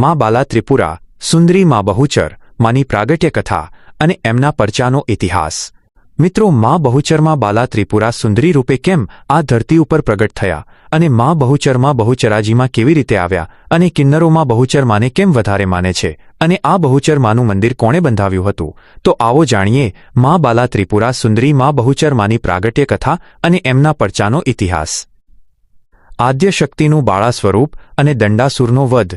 મા બાલા ત્રિપુરા, સુંદરી મા બહુચર, માની પ્રાગટ્ય કથા અને એમના પરચાનો ઇતિહાસ. મિત્રો, મા બહુચરમાં બાલા ત્રિપુરા સુંદરી રૂપે કેમ આ ધરતી ઉપર પ્રગટ થયા અને મા બહુચરમાં બહુચરાજીમાં કેવી રીતે આવ્યા અને કિન્નરોમાં બહુચર માને કેમ વધારે માને છે અને આ બહુચર માનું મંદિર કોણે બંધાવ્યું હતું? તો આવો જાણીએ મા બાલા ત્રિપુરા સુંદરી મા બહુચર માની પ્રાગટ્ય કથા અને એમના પરચાનો ઇતિહાસ. આદ્યશક્તિનું બાળા સ્વરૂપ અને દંડાસુરનો વધ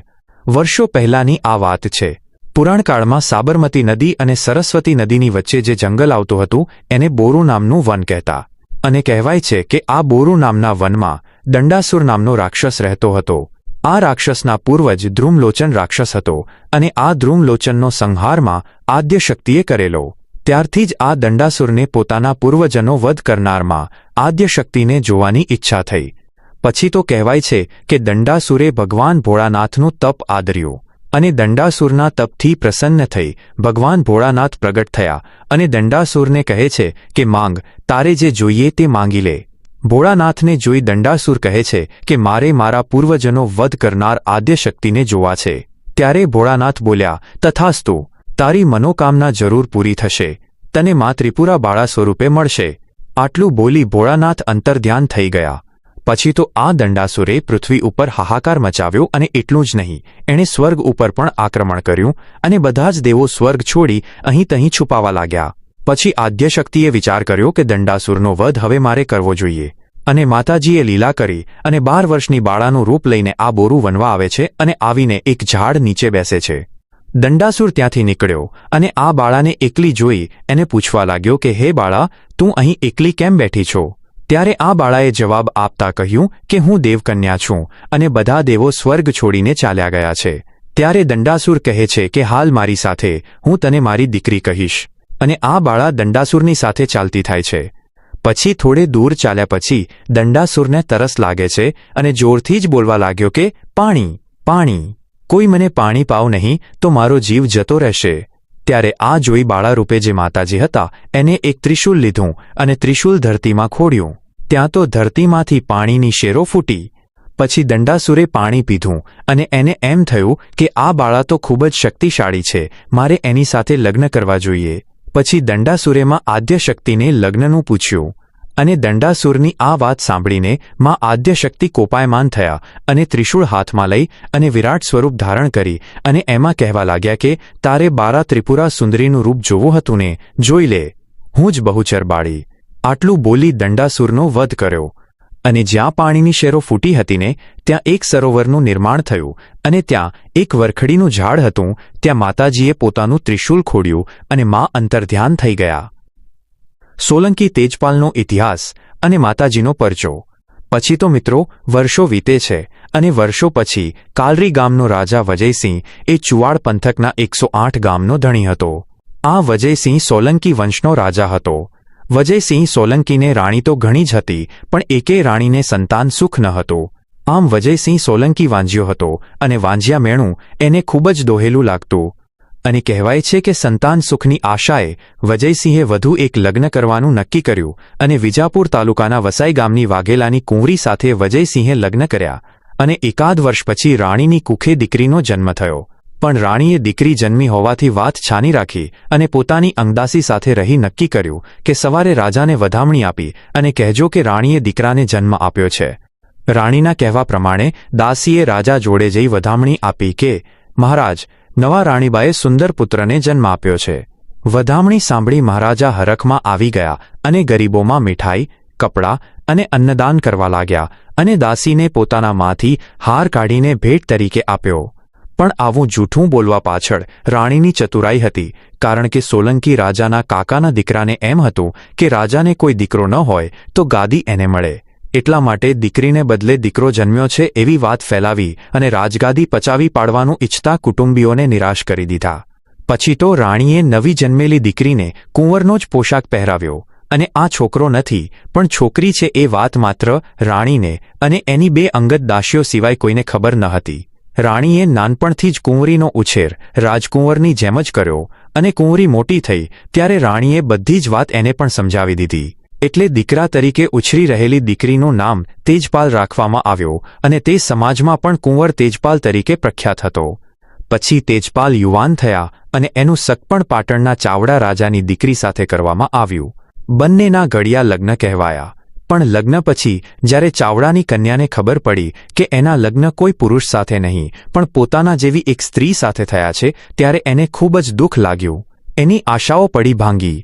વર્ષો પહેલાની આ વાત છે. પુરાણકાળમાં સાબરમતી નદી અને સરસ્વતી નદીની વચ્ચે જે જંગલ આવતું હતું, એને બોરુ નામનું વન કહેતા. અને કહેવાય છે કે આ બોરુ નામના વનમાં દંડાસુર નામનો રાક્ષસ રહેતો હતો. આ રાક્ષસના પૂર્વજ ધ્રુમલોચન રાક્ષસ હતો અને આ ધ્રુમલોચનનો સંહારમાં આદ્ય શક્તિએ કરેલો. ત્યારથી જ આ દંડાસુરને પોતાના પૂર્વજનો વધ કરનારમાં આદ્ય શક્તિને જોવાની ઈચ્છા થઈ. પછી તો કહેવાય છે કે દંડાસુરે ભગવાન ભોળાનાથનું તપ આદર્યું અને દંડાસુરના તપથી પ્રસન્ન થઈ ભગવાન ભોળાનાથ પ્રગટ થયા અને દંડાસુરને કહે છે કે માંગ, તારે જે જોઈએ તે માંગી લે. ભોળાનાથને જોઈ દંડાસુર કહે છે કે મારે મારા પૂર્વજનો વધ કરનાર આદ્યશક્તિને જોવા છે. ત્યારે ભોળાનાથ બોલ્યા, તથાસ્તુ, તારી મનોકામના જરૂર પૂરી થશે. તને મા ત્રિપુરા બાળા સ્વરૂપે મળશે. આટલું બોલી ભોળાનાથ અંતર્ધ્યાન થઈ ગયા. પછી તો આ દંડાસુરે પૃથ્વી ઉપર હાહાકાર મચાવ્યો અને એટલું જ નહીં. એણે સ્વર્ગ ઉપર પણ આક્રમણ કર્યું અને બધા જ દેવો સ્વર્ગ છોડી અહીં તહીં છુપાવા લાગ્યા. પછી આદ્યશક્તિએ વિચાર કર્યો કે દંડાસુરનો વધ હવે મારે કરવો જોઈએ. અને માતાજીએ લીલા કરી અને બાર વર્ષની બાળાનું રૂપ લઈને આ બોરું વનવા આવે છે અને આવીને એક ઝાડ નીચે બેસે છે. દંડાસુર ત્યાંથી નીકળ્યો અને આ બાળાને એકલી જોઈ એને પૂછવા લાગ્યો કે, હે બાળા, તું અહીં એકલી કેમ બેઠી છો? ત્યારે આ બાળાએ જવાબ આપતા કહ્યું કે હું દેવકન્યા છું અને બધા દેવો સ્વર્ગ છોડીને ચાલ્યા ગયા છે. ત્યારે દંડાસુર કહે છે કે હાલ મારી સાથે, હું તને મારી દીકરી કહીશ. અને આ બાળા દંડાસુરની સાથે ચાલતી થાય છે. પછી થોડે દૂર ચાલ્યા પછી દંડાસુરને તરસ લાગે છે અને જોરથી જ બોલવા લાગ્યો કે, પાણી પાણી, કોઈ મને પાણી પાવ નહીં, તો મારો જીવ જતો રહેશે. ત્યારે આ જોઈ બાળા રૂપે જે માતાજી હતા, એને એક ત્રિશુલ લીધું અને ત્રિશુલ ધરતીમાં ખોડ્યું. ત્યાં તો ધરતીમાંથી પાણીની શેરો ફૂટી. પછી દંડાસુરે પાણી પીધું અને એને એમ થયું કે આ બાળા તો ખૂબ જ શક્તિશાળી છે, મારે એની સાથે લગ્ન કરવા જોઈએ. પછી દંડાસુરેમાં આદ્યશક્તિને લગ્નનું પૂછ્યું. અને દંડાસુરની આ વાત સાંભળીને માં આદ્યશક્તિ કોપાયમાન થયા અને ત્રિશુળ હાથમાં લઈ અને વિરાટ સ્વરૂપ ધારણ કરી અને એમાં કહેવા લાગ્યા કે, તારે બારા ત્રિપુરા સુંદરીનું રૂપ જોવું હતું ને, જોઈ લે. હું જ બહુચર બાળી. આટલું બોલી દંડાસુરનો વધ કર્યો. અને જ્યાં પાણીની શેરો ફૂટી હતી ને, ત્યાં એક સરોવરનું નિર્માણ થયું અને ત્યાં એક વરખડીનું ઝાડ હતું, ત્યાં માતાજીએ પોતાનું ત્રિશુલ ખોડ્યું અને મા અંતર્ધ્યાન થઈ ગયા. સોલંકી તેજપાલનો ઇતિહાસ અને માતાજીનો પરચો. પછી તો મિત્રો, વર્ષો વીતે છે અને વર્ષો પછી કાલરી ગામનો રાજા વજયસિંહ એ ચુવાડ પંથકના એકસો આઠ ગામનો ધણી હતો. આ વજયસિંહ સોલંકી વંશનો રાજા હતો. વજયસિંહ સોલંકીને રાણી તો ઘણી જ હતી, પણ એકેય રાણીને સંતાન સુખ ન હતું. આમ વજયસિંહ સોલંકી વાંજ્યો હતો અને વાંજ્યા મેણું એને ખૂબ જ દોહેલું લાગતું. અને કહેવાય છે કે સંતાન સુખની આશાએ વજયસિંહે વધુ એક લગ્ન કરવાનું નક્કી કર્યું અને વિજાપુર તાલુકાના વસાઈ ગામની વાઘેલાની કુંવરી સાથે વજયસિંહે લગ્ન કર્યા અને એકાદ વર્ષ પછી રાણીની કુખે દીકરીનો જન્મ થયો. પણ રાણીએ દીકરી જન્મી હોવાથી વાત છાની રાખી અને પોતાની અંગદાસી સાથે રહી નક્કી કર્યું કે સવારે રાજાને વધામણી આપી અને કહેજો કે રાણીએ દીકરાને જન્મ આપ્યો છે. રાણીના કહેવા પ્રમાણે દાસીએ રાજા જોડે જઈ વધામણી આપી કે, મહારાજ નવા રાણીબાએ સુંદર પુત્રને જન્મ આપ્યો છે. વધામણી સાંભળી મહારાજા હરખમાં આવી ગયા અને ગરીબોમાં મીઠાઈ, કપડાં અને અન્નદાન કરવા લાગ્યા અને દાસીને પોતાના માથી હાર કાઢીને ભેટ તરીકે આપ્યો. પણ આવું જૂઠું બોલવા પાછળ રાણીની ચતુરાઈ હતી, કારણ કે સોલંકી રાજાના કાકાના દીકરાને એમ હતું કે રાજાને કોઈ દીકરો ન હોય તો ગાદી એને મળે. એટલા માટે દીકરીને બદલે દીકરો જન્મ્યો છે એવી વાત ફેલાવી અને રાજગાદી પચાવી પાડવાનું ઇચ્છતા કુટુંબીઓને નિરાશ કરી દીધા. પછી તો રાણીએ નવી જન્મેલી દીકરીને કુંવરનો જ પોશાક પહેરાવ્યો અને આ છોકરો નથી, પણ છોકરી છે એ વાત માત્ર રાણીને અને એની બે અંગત દાસીઓ સિવાય કોઈને ખબર ન હતી. રાણીએ નાનપણથી જ કુંવરીનો ઉછેર રાજકુંવરની જેમ જ કર્યો અને કુંવરી મોટી થઈ ત્યારે રાણીએ બધી જ વાત એને પણ સમજાવી દીધી. એટલે દીકરા તરીકે ઉછરી રહેલી દીકરીનું નામ તેજપાલ રાખવામાં આવ્યો અને તે સમાજમાં પણ કુંવર તેજપાલ તરીકે પ્રખ્યાત હતો. પછી તેજપાલ યુવાન થયા અને એનું સગપણ પાટણના ચાવડા રાજાની દીકરી સાથે કરવામાં આવ્યું. બંનેના ઘડિયા લગ્ન કહેવાયા, પણ લગ્ન પછી જ્યારે ચાવડાની કન્યાને ખબર પડી કે એના લગ્ન કોઈ પુરુષ સાથે નહીં, પણ પોતાના જેવી એક સ્ત્રી સાથે થયા છે, ત્યારે એને ખૂબ જ દુઃખ લાગ્યું. એની આશાઓ પડી ભાંગી.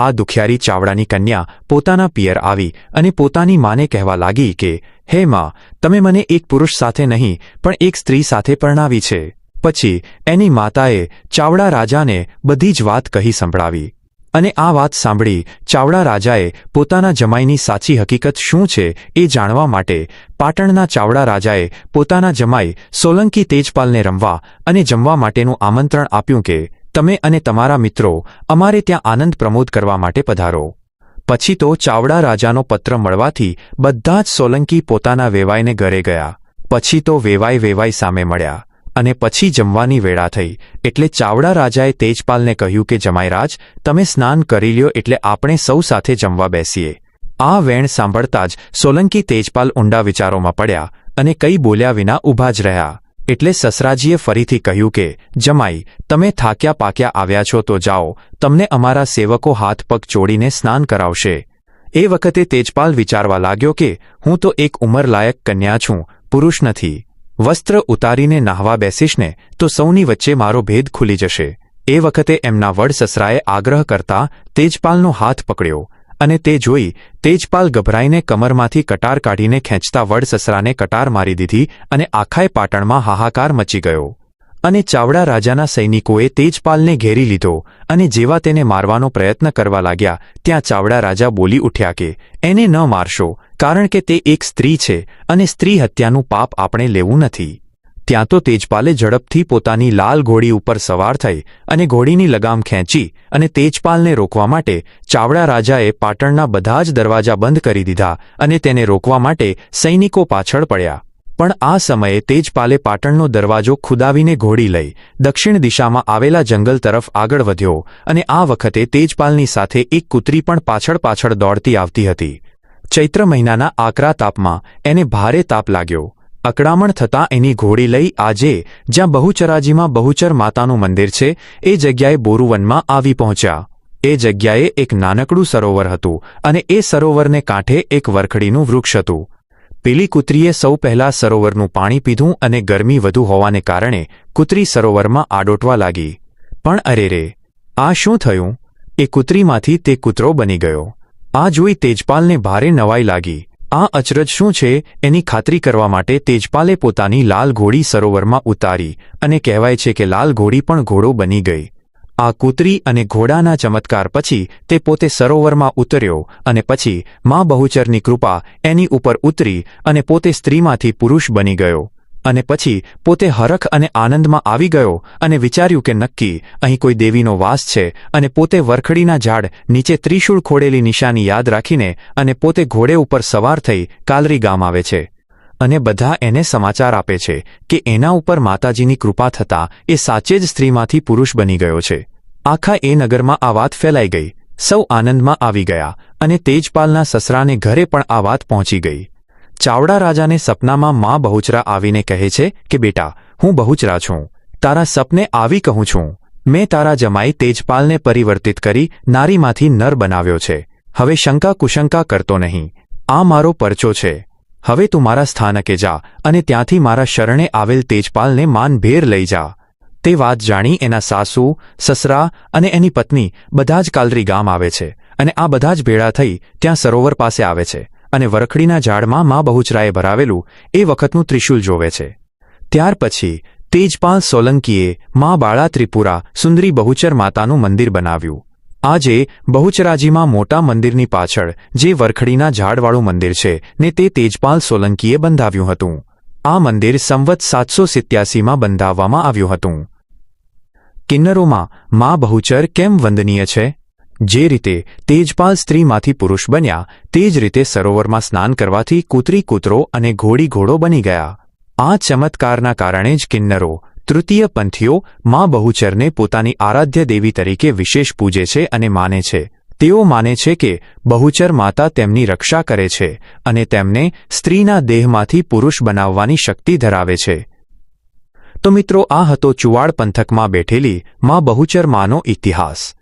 આ દુખિયારી ચાવડાની કન્યા પોતાના પિયર આવી અને પોતાની માને કહેવા લાગી કે, હે માં, તમે મને એક પુરુષ સાથે નહીં, પણ એક સ્ત્રી સાથે પરણાવી છે. પછી એની માતાએ ચાવડા રાજાને બધી જ વાત કહી સંભળાવી. અને આ વાત સાંભળી ચાવડા રાજાએ પોતાના જમાઈની સાચી હકીકત શું છે એ જાણવા માટે પાટણના ચાવડા રાજાએ પોતાના જમાઈ સોલંકી તેજપાલને રમવા અને જમવા માટેનું આમંત્રણ આપ્યું કે તમે અને તમારા મિત્રો અમારે ત્યાં આનંદ પ્રમોદ કરવા માટે પધારો. પછી તો ચાવડા રાજાનો પત્ર મળવાથી બધા જ સોલંકી પોતાના વેવાઈને ઘરે ગયા. પછી તો વેવાઈ વેવાઈ સામે મળ્યા અને પછી જમવાની વેળા થઈ એટલે ચાવડા રાજાએ તેજપાલને કહ્યું કે, જમાઈરાજ, તમે સ્નાન કરી લ્યો એટલે આપણે સૌ સાથે જમવા બેસીએ. આ વેણ સાંભળતા જ સોલંકી તેજપાલ ઊંડા વિચારોમાં પડ્યા અને કંઈ બોલ્યા વિના ઊભા જ રહ્યા. એટલે સસરાજીએ ફરીથી કહ્યું કે, જમાઈ, તમે થાક્યા પાક્યા આવ્યા છો તો જાઓ, તમને અમારા સેવકો હાથ પગ ચોડીને સ્નાન કરાવશે. એ વખતે તેજપાલ વિચારવા લાગ્યો કે, હું તો એક ઉંમરલાયક કન્યા છું, પુરુષ નથી. વસ્ત્ર ઉતારીને નાહવા બેસીશ ને તો સૌની વચ્ચે મારો ભેદ ખુલી જશે. એ વખતે એમના વડ સસરાએ આગ્રહ કરતા તેજપાલનો હાથ પકડ્યો. અને તે જોઈ તેજપાલ ગભરાઈને કમરમાંથી કટાર કાઢીને ખેંચતા વડ સસરાને કટાર મારી દીધી અને આખાય પાટણમાં હાહાકાર મચી ગયો. અને ચાવડા રાજાના સૈનિકોએ તેજપાલને ઘેરી લીધો અને જેવા તેને મારવાનો પ્રયત્ન કરવા લાગ્યા, ત્યાં ચાવડા રાજા બોલી ઉઠ્યા કે, એને ન મારશો, કારણ કે તે એક સ્ત્રી છે અને સ્ત્રી હત્યાનું પાપ આપણે લેવું નથી. ત્યાં તો તેજપાલે ઝડપથી પોતાની લાલ ઘોડી ઉપર સવાર થઈ અને ઘોડીની લગામ ખેંચી અને તેજપાલને રોકવા માટે ચાવડા રાજાએ પાટણના બધા જ દરવાજા બંધ કરી દીધા અને તેને રોકવા માટે સૈનિકો પાછળ પડ્યા. પણ આ સમયે તેજપાલે પાટણનો દરવાજો ખુદાવીને ઘોડી લઈ દક્ષિણ દિશામાં આવેલા જંગલ તરફ આગળ વધ્યો અને આ વખતે તેજપાલની સાથે એક કૂતરી પણ પાછળ પાછળ દોડતી આવતી હતી. ચૈત્ર મહિનાના આકરા તાપમાં એને ભારે તાપ લાગ્યો. અકળામણ થતાં એની ઘોડી લઈ આજે, જ્યાં બહુચરાજીમાં બહુચર માતાનું મંદિર છે, એ જગ્યાએ બોરુવનમાં આવી પહોંચ્યા. એ જગ્યાએ એક નાનકડું સરોવર હતું અને એ સરોવરને કાંઠે એક વરખડીનું વૃક્ષ હતું. પેલી કૂતરીએ સૌ પહેલાં સરોવરનું પાણી પીધું અને ગરમી વધુ હોવાને કારણે કૂતરી સરોવરમાં આડોટવા લાગી. પણ અરે રે, આ શું થયું? એ કૂતરીમાંથી તે કૂતરો બની ગયો. આ જોઈ તેજપાલને ભારે નવાઈ લાગી. આ અચરજ શું છે એની ખાતરી કરવા માટે તેજપાલે પોતાની લાલ ઘોડી સરોવરમાં ઉતારી અને કહેવાય છે કે લાલ ઘોડી પણ ઘોડો બની ગઈ. આ કૂતરી અને ઘોડાના ચમત્કાર પછી તે પોતે સરોવરમાં ઉતર્યો અને પછી મા બહુચરની કૃપા એની ઉપર ઉતરી અને પોતે સ્ત્રીમાંથી પુરુષ બની ગયો. અને પછી પોતે હરખ અને આનંદમાં આવી ગયો અને વિચાર્યું કે નક્કી, અહીં કોઈ દેવીનો વાસ છે અને પોતે વરખડીના ઝાડ નીચે ત્રિશૂળ ખોડેલી નિશાની યાદ રાખીને અને પોતે ઘોડે ઉપર સવાર થઈ કાલરી ગામ આવે છે. અને બધા એને સમાચાર આપે છે કે એના ઉપર માતાજીની કૃપા થતાં એ સાચે જ સ્ત્રીમાંથી પુરુષ બની ગયો છે. આખા એ નગરમાં આ વાત ફેલાઈ ગઈ. સૌ આનંદમાં આવી ગયા અને તેજપાલના સસરાને ઘરે પણ આ વાત પહોંચી ગઈ. ચાવડા રાજાને સપનામાં મા બહુચરા આવીને કહે છે કે, બેટા, હું બહુચરા છું. તારા સપને આવી કહું છું. મેં તારા જમાઈ તેજપાલને પરિવર્તિત કરી નારીમાંથી નર બનાવ્યો છે. હવે શંકા કુશંકા કરતો નહીં. આ મારો પરચો છે. હવે તું મારા સ્થાનકે જા અને ત્યાંથી મારા શરણે આવેલ તેજપાલને માનભેર લઈ જા. તે વાત જાણી એના સાસુ, સસરા અને એની પત્ની બધા જ કાલરી ગામ આવે છે અને આ બધા જ ભેળા થઈ ત્યાં સરોવર પાસે આવે છે. અને વરખડીના ઝાડમાં મા બહુચરાએ ભરાવેલું એ વખતનું ત્રિશુલ જોવે છે. ત્યાર પછી તેજપાલ સોલંકીએ મા બાળા ત્રિપુરા સુંદરી બહુચર માતાનું મંદિર બનાવ્યું. આજે બહુચરાજીમાં મોટા મંદિરની પાછળ જે વરખડીના ઝાડવાળું મંદિર છે ને તે તેજપાલ સોલંકીએ બંધાવ્યું હતું. આ મંદિર સંવત સાતસો સિત્યાસીમાં બંધાવવામાં આવ્યું હતું. કિન્નરોમાં મા બહુચર કેમ વંદનીય છે? જે રીતે તેજપાલ સ્ત્રીમાંથી પુરુષ બન્યા, તે જ રીતે સરોવરમાં સ્નાન કરવાથી કૂતરી કૂતરો અને ઘોડી ઘોડો બની ગયા. આ ચમત્કારના કારણે જ કિન્નરો, તૃતીય પંથીઓ, મા બહુચરને પોતાની આરાધ્ય દેવી તરીકે વિશેષ પૂજે છે અને માને છે. તેઓ માને છે કે બહુચર માતા તેમની રક્ષા કરે છે અને તેમને સ્ત્રીના દેહમાંથી પુરુષ બનાવવાની શક્તિ ધરાવે છે. તો મિત્રો આ હતો ચુવાડ પંથકમાં બેઠેલી મા બહુચર માનો ઇતિહાસ.